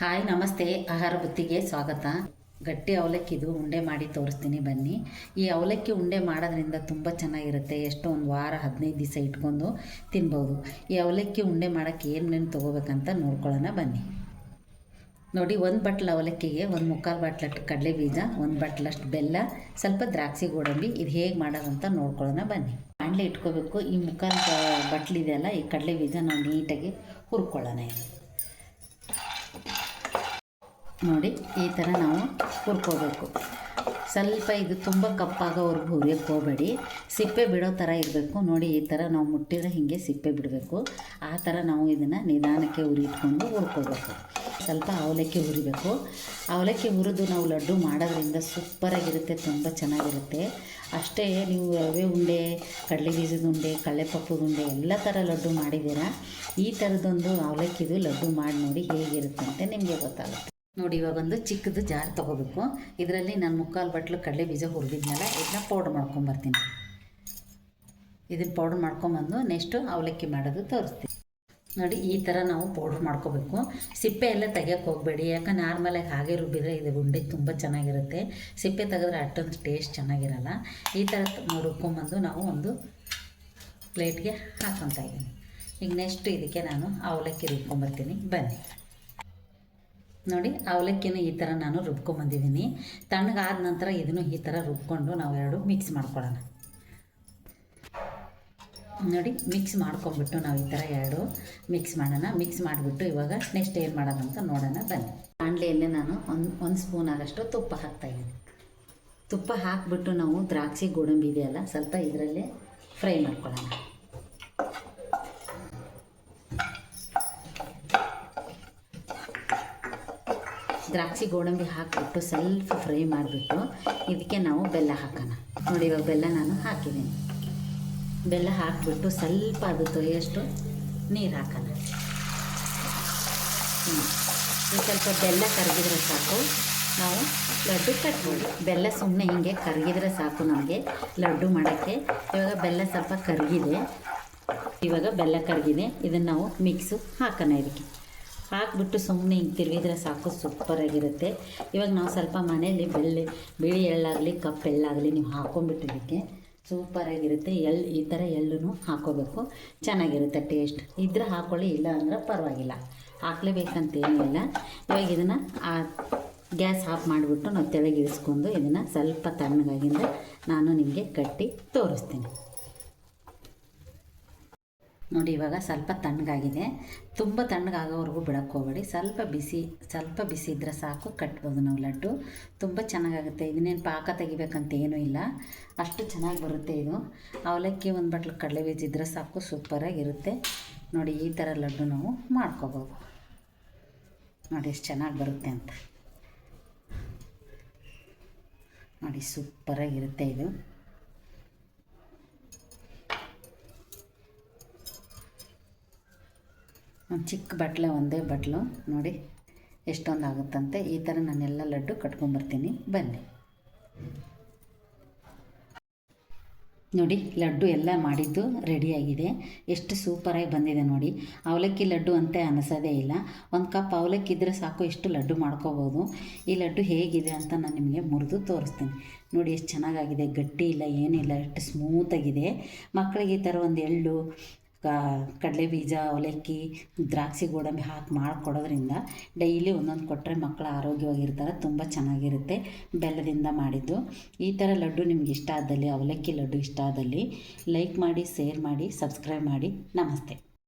Hi, ನಮಸ್ತೆ. ಆಹಾರ ಬುತ್ತಿಗೆ ಸ್ವಾಗತ. ಗಟ್ಟಿ ಅವಲಕ್ಕಿದು ಉಂಡೆ ಮಾಡಿ ತೋರಿಸ್ತೀನಿ ಬನ್ನಿ. ಈ ಅವಲಕ್ಕಿ ಉಂಡೆ ಮಾಡೋದ್ರಿಂದ ತುಂಬ ಚೆನ್ನಾಗಿರುತ್ತೆ. ಎಷ್ಟೋ ಒಂದು ವಾರ, ಹದಿನೈದು ದಿವಸ ಇಟ್ಕೊಂಡು ತಿನ್ಬೋದು. ಈ ಅವಲಕ್ಕಿ ಉಂಡೆ ಮಾಡೋಕ್ಕೆ ಏನೇನು ತೊಗೋಬೇಕಂತ ನೋಡ್ಕೊಳ್ಳೋಣ ಬನ್ನಿ. ನೋಡಿ, ಒಂದು ಬಟ್ಲು ಅವಲಕ್ಕಿಗೆ ಒಂದು ಮುಕ್ಕಾಲು ಬಾಟ್ಲಷ್ಟು ಕಡಲೆ ಬೀಜ ಒಂದು ಬಟ್ಲಷ್ಟು ಬೆಲ್ಲ, ಸ್ವಲ್ಪ ದ್ರಾಕ್ಷಿ ಗೋಡಂಬಿ, ಇದು ಹೇಗೆ ಮಾಡೋದಂತ ನೋಡ್ಕೊಳ್ಳೋಣ ಬನ್ನಿ. ಬಾಣಲೆ ಇಟ್ಕೋಬೇಕು. ಈ ಮುಕ್ಕಾಲು ಬಟ್ಲಿದೆಯಲ್ಲ ಈ ಕಡಲೆ ಬೀಜ ನಾವು ನೀಟಾಗಿ ಹುರ್ಕೊಳ್ಳೋಣ ನೋಡಿ ಈ ಥರ ನಾವು ಹುರ್ಕೋಬೇಕು. ಸ್ವಲ್ಪ ಇದು ತುಂಬ ಕಪ್ಪಾಗೋವರೆಗೂ ಹುರಿಯೋಕ್ಕೆ ಹೋಗಬೇಡಿ ಸಿಪ್ಪೆ ಬಿಡೋ ಥರ ಇರಬೇಕು. ನೋಡಿ ಈ ಥರ ನಾವು ಮುಟ್ಟಿದ್ರೆ ಹೀಗೆ ಸಿಪ್ಪೆ ಬಿಡಬೇಕು. ಆ ಥರ ನಾವು ಇದನ್ನು ನಿಧಾನಕ್ಕೆ ಹುರಿಟ್ಕೊಂಡು ಹುರ್ಕೋಬೇಕು. ಸ್ವಲ್ಪ ಅವಲಕ್ಕಿ ಹುರಿಬೇಕು. ಅವಲಕ್ಕಿ ಹುರಿದು ನಾವು ಲಡ್ಡು ಮಾಡೋದ್ರಿಂದ ಸೂಪರಾಗಿರುತ್ತೆ ತುಂಬ ಚೆನ್ನಾಗಿರುತ್ತೆ. ಅಷ್ಟೇ ನೀವು ರವೆ ಉಂಡೆ, ಕಡಲೆ ಬೀಜದ ಉಂಡೆ, ಕಡಲೆಪಪ್ಪದ ಉಂಡೆ, ಎಲ್ಲ ಥರ ಲಡ್ಡು ಮಾಡಿದ್ದೀರಾ? ಈ ಥರದೊಂದು ಅವಲಕ್ಕಿದು ಲಡ್ಡು ಮಾಡಿ ನೋಡಿ ಹೇಗಿರುತ್ತೆ ಅಂತ ನಿಮಗೆ ಗೊತ್ತಾಗುತ್ತೆ. ನೋಡಿ, ಇವಾಗ ಒಂದು ಚಿಕ್ಕದು ಜಾರ್ ತೊಗೋಬೇಕು. ಇದರಲ್ಲಿ ನಾನು ಮುಕ್ಕಾಲು ಬಟ್ಲು ಕಡಲೆ ಬೀಜ ಹುರಿದಿದ್ಮೇಲೆ ಇದನ್ನ ಪೌಡ್ರ್ ಮಾಡ್ಕೊಂಬರ್ತೀನಿ ಇದನ್ನು ಪೌಡ್ರ್ ಮಾಡ್ಕೊಂಬಂದು ನೆಕ್ಸ್ಟು ಅವಲಕ್ಕಿ ಮಾಡೋದು ತೋರಿಸ್ತೀನಿ. ನೋಡಿ, ಈ ಥರ ನಾವು ಪೌಡ್ರ್ ಮಾಡ್ಕೋಬೇಕು. ಸಿಪ್ಪೆ ಎಲ್ಲ ತೆಗಿಯೋಕೆ ಹೋಗಬೇಡಿ ಯಾಕೆ ನಾರ್ಮಲಾಗಿ ಹಾಗೆ ರುಬ್ಬಿದರೆ ಇದು ಉಂಡೆ ತುಂಬ ಚೆನ್ನಾಗಿರುತ್ತೆ. ಸಿಪ್ಪೆ ತೆಗೆದ್ರೆ ಅಷ್ಟೊಂದು ಟೇಸ್ಟ್ ಚೆನ್ನಾಗಿರಲ್ಲ. ಈ ಥರ ರುಬ್ಕೊಂಬಂದು ನಾವು ಒಂದು ಪ್ಲೇಟ್ಗೆ ಹಾಕ್ಕೊತಾ ಇದ್ದೀನಿ. ಈಗ ನೆಕ್ಸ್ಟ್ ಇದಕ್ಕೆ ನಾನು ಅವಲಕ್ಕಿ ರುಬ್ಕೊಂಬರ್ತೀನಿ ಬನ್ನಿ. ನೋಡಿ, ಅವಲಕ್ಕಿನೂ ಈ ಥರ ನಾನು ರುಬ್ಕೊಂಬಂದಿದ್ದೀನಿ. ತಣ್ಣಗಾದ ನಂತರ ಇದನ್ನು ಈ ಥರ ರುಬ್ಕೊಂಡು ನಾವು ಎರಡು ಮಿಕ್ಸ್ ಮಾಡ್ಕೊಳ್ಳೋಣ. ನೋಡಿ ಮಿಕ್ಸ್ ಮಾಡ್ಕೊಂಬಿಟ್ಟು ನಾವು ಈ ಥರ ಎರಡು ಮಿಕ್ಸ್ ಮಾಡೋಣ. ಮಿಕ್ಸ್ ಮಾಡಿಬಿಟ್ಟು ಇವಾಗ ನೆಕ್ಸ್ಟ್ ಏನು ಮಾಡೋಣ ಅಂತ ನೋಡೋಣ, ಬನ್ನಿ. ಬಾಣಲೆಯಲ್ಲೇ ನಾನು ಒಂದು ಒಂದು ಸ್ಪೂನ್ ಆಗಷ್ಟು ತುಪ್ಪ ಹಾಕ್ತಾಯಿದ್ದೀನಿ ತುಪ್ಪ ಹಾಕಿಬಿಟ್ಟು ನಾವು ದ್ರಾಕ್ಷಿ ಗೋಡಂಬಿ ಇದೆಯಲ್ಲ, ಸ್ವಲ್ಪ ಇದರಲ್ಲೇ ಫ್ರೈ ಮಾಡ್ಕೊಳ್ಳೋಣ. ದ್ರಾಕ್ಷಿ ಗೋಡಂಬಿ ಹಾಕಿಬಿಟ್ಟು ಸ್ವಲ್ಪ ಫ್ರೈ ಮಾಡಿಬಿಟ್ಟು ಇದಕ್ಕೆ ನಾವು ಬೆಲ್ಲ ಹಾಕೋಣ. ನೋಡಿ, ಇವಾಗ ಬೆಲ್ಲ ನಾನು ಹಾಕಿದ್ದೀನಿ. ಬೆಲ್ಲ ಹಾಕಿಬಿಟ್ಟು ಸ್ವಲ್ಪ ಅದು ತೊಯ್ಯಷ್ಟು ನೀರು ಹಾಕೋಣ. ಸ್ವಲ್ಪ ಬೆಲ್ಲ ಕರಗಿದ್ರೆ ಸಾಕು. ನಾವು ಲಡ್ಡು ಕಟ್ಬೋದು ಬೆಲ್ಲ ಸುಮ್ಮನೆ ಹೀಗೆ ಕರಗಿದ್ರೆ ಸಾಕು ನಮಗೆ ಲಡ್ಡು ಮಾಡೋಕ್ಕೆ. ಇವಾಗ ಬೆಲ್ಲ ಸ್ವಲ್ಪ ಕರಗಿದೆ. ಇವಾಗ ಬೆಲ್ಲ ಕರಗಿದೆ ಇದನ್ನು ನಾವು ಮಿಕ್ಸು ಹಾಕೋಣ ಇದಕ್ಕೆ. ಹಾಕಿಬಿಟ್ಟು ಸುಮ್ಮನೆ ಹಿಂಗೆ ತಿರುಗಿದ್ರೆ ಸಾಕು ಸೂಪರಾಗಿರುತ್ತೆ ಇವಾಗ ನಾವು ಸ್ವಲ್ಪ ಮನೆಯಲ್ಲಿ ಬೆಳ್ಳಿ, ಬಿಳಿ ಎಳ್ಳಾಗಲಿ ಕಪ್ಪು ಎಳ್ಳಾಗಲಿ ನೀವು ಹಾಕೊಂಡ್ಬಿಟ್ಟಿದ್ದಕ್ಕೆ ಸೂಪರಾಗಿರುತ್ತೆ ಎಳ್ಳು ಈ ಥರ ಎಳ್ಳೂ ಹಾಕೋಬೇಕು. ಚೆನ್ನಾಗಿರುತ್ತೆ ಟೇಸ್ಟ್ ಇದ್ರೆ ಹಾಕೊಳ್ಳಿ ಇಲ್ಲ ಅಂದ್ರೆ ಪರವಾಗಿಲ್ಲ ಹಾಕ್ಲೇಬೇಕಂತೇನೂ ಇಲ್ಲ. ಇವಾಗ ಇದನ್ನು ಗ್ಯಾಸ್ ಆಫ್ ಮಾಡಿಬಿಟ್ಟು ನಾವು ತೆಳಗೆ ಇಳಿಸ್ಕೊಂಡು ಇದನ್ನು ಸ್ವಲ್ಪ ತಣ್ಣಗಾಗಿಂದ ನಾನು ನಿಮಗೆ ಕಟ್ಟಿ ತೋರಿಸ್ತೀನಿ. ನೋಡಿ, ಇವಾಗ ಸ್ವಲ್ಪ ತಣ್ಣಗಾಗಿದೆ. ತುಂಬ ತಣ್ಣಗಾಗೋವರೆಗೂ ಹೋಗಬೇಡಿ. ಸ್ವಲ್ಪ ಬಿಸಿ ಸ್ವಲ್ಪ ಬಿಸಿ ಇದ್ದರೆ ಸಾಕು, ಕಟ್ಬೋದು ನಾವು ಲಡ್ಡು. ತುಂಬ ಚೆನ್ನಾಗಾಗುತ್ತೆ. ಇದನ್ನೇನು ಪಾಕ ತೆಗಿಬೇಕಂತ ಏನೂ ಇಲ್ಲ. ಅಷ್ಟು ಚೆನ್ನಾಗಿ ಬರುತ್ತೆ ಇದು. ಅವಲಕ್ಕಿ ಒಂದು ಬಟ್ಲು ಕಡಲೆ ಬೀಜ ಇದ್ದರೆ ಸಾಕು, ಸೂಪರಾಗಿರುತ್ತೆ. ನೋಡಿ, ಈ ಥರ ಲಡ್ಡು ನಾವು ಮಾಡ್ಕೋಬೋದು. ನೋಡಿ, ಎಷ್ಟು ಚೆನ್ನಾಗಿ ಬರುತ್ತೆ ಅಂತ. ನೋಡಿ, ಸೂಪರಾಗಿರುತ್ತೆ ಇದು. ಚಿಕ್ಕ ಬಟ್ಲೆ, ಒಂದೇ ಬಟ್ಲು. ನೋಡಿ, ಎಷ್ಟೊಂದು ಆಗುತ್ತಂತೆ. ಈ ಥರ ನಾನೆಲ್ಲ ಲಡ್ಡು ಕಟ್ಕೊಂಬರ್ತೀನಿ. ಬನ್ನಿ. ನೋಡಿ, ಲಡ್ಡು ಎಲ್ಲ ಮಾಡಿದ್ದು ರೆಡಿಯಾಗಿದೆ ಎಷ್ಟು ಸೂಪರಾಗಿ ಬಂದಿದೆ ನೋಡಿ. ಅವಲಕ್ಕಿ ಲಡ್ಡು ಅಂತ ಅನಿಸೋದೇ ಇಲ್ಲ. ಒಂದು ಕಪ್ ಅವಲಕ್ಕಿ ಇದ್ದರೆ ಸಾಕು, ಎಷ್ಟು ಲಡ್ಡು ಮಾಡ್ಕೋಬೋದು. ಈ ಲಡ್ಡು ಹೇಗಿದೆ ಅಂತ ನಾನು ನಿಮಗೆ ಮುರಿದು ತೋರಿಸ್ತೀನಿ. ನೋಡಿ, ಎಷ್ಟು ಚೆನ್ನಾಗಾಗಿದೆ. ಗಟ್ಟಿ ಇಲ್ಲ ಏನಿಲ್ಲ, ಎಷ್ಟು ಸ್ಮೂತಾಗಿದೆ ಮಕ್ಕಳಿಗೆ ಈ ಥರ ಒಂದು ಎಳ್ಳು ಕಡಲೆ ಬೀಜ ಅವಲಕ್ಕಿ, ದ್ರಾಕ್ಷಿ, ಗೋಡಂಬಿ ಹಾಕಿ ಮಾಡಿಕೊಡೋದ್ರಿಂದ ಡೈಲಿ ಒಂದೊಂದು ಕೊಟ್ಟರೆ ಮಕ್ಕಳು ಆರೋಗ್ಯವಾಗಿರ್ತಾರೆ, ತುಂಬ ಚೆನ್ನಾಗಿರುತ್ತೆ ಬೆಲ್ಲದಿಂದ ಮಾಡಿದ್ದು. ಈ ಥರ ಲಡ್ಡು ನಿಮ್ಗೆ ಇಷ್ಟ ಆದಲ್ಲಿ, ಅವಲಕ್ಕಿ ಲಡ್ಡು ಇಷ್ಟ ಆದಲ್ಲಿ ಲೈಕ್ ಮಾಡಿ, ಶೇರ್ ಮಾಡಿ, ಸಬ್ಸ್ಕ್ರೈಬ್ ಮಾಡಿ. ನಮಸ್ತೆ.